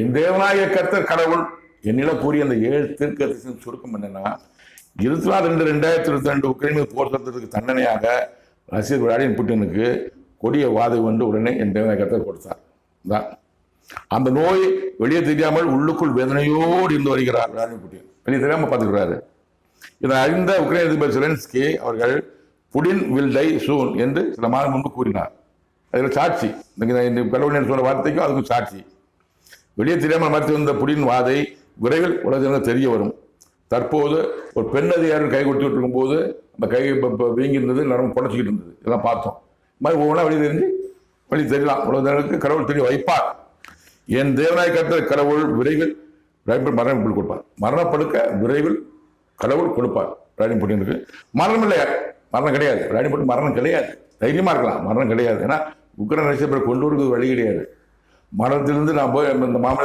என் தேவனாய கர்த்தர் கடவுள் என்னிடம் கூறிய அந்த ஏழு தீர்க்கதரிசனம் சுருக்கம் என்னன்னா இருபத்தி நாலு ரெண்டு ரெண்டாயிரத்தி இருபத்தி ரெண்டு உக்ரைனுக்கு போர் தொடுத்ததுக்கு தண்டனையாக ரஷ்ய விளாடின் புட்டினுக்கு கொடிய வாதை கொண்டு உடனே என் தேவனாய கர்த்தர் கொடுத்தார். தான் அந்த நோய் வெளியே தெரியாமல் உள்ளுக்குள் வேதனையோடு இருந்து வருகிறார் விளாடிமிர் புட்டின். வெளியே தெரியாமல் பார்த்துக்கிறாரு. இதை அறிந்த உக்ரைன் அதிபர் செலன்ஸ்கி அவர்கள் புடின் வில் டை சூன் என்று சில மாதம் முன்பு கூறினார். அதில் சாட்சி இந்த கடவுள் சொன்ன வார்த்தைக்கும் அதுக்கும் சாட்சி. வெளியே தெரியாமல் மறைத்து வந்த புடின் வாதை விரைவில் உலகத்தினர் தெரிய வரும். தற்போது ஒரு பெண் அதிகாரி கை கொடுத்துட்டு இருக்கும்போது அந்த கை வீங்கி இருந்தது நரம்பு குறைச்சிக்கிட்டு இருந்தது. இதெல்லாம் பார்த்தோம். இது மாதிரி ஒவ்வொன்றா வெளியே தெரிஞ்சு வழி தெரியலாம். உலகத்தினருக்கு கடவுள் தெரிய வைப்பார். என் தேவனாய் கர்த்தர் கடவுள் விரைவில் ராணிப்பட்டு மரணம் கொடுப்பார். மரணப்படுக்க விரைவில் கடவுள் கொடுப்பார். ராணிப்பட்டினுக்கு மரணம் இல்லை மரணம் கிடையாது. ராணிப்பட்டு மரணம் கிடையாது. தைரியமாக இருக்கலாம். மரணம் கிடையாது. ஏன்னா உக்ரைன் ரஷ்யா கொண்டு வருவது வழி கிடையாது. மனத்திலிருந்து நான் போய் இந்த மாமல்ல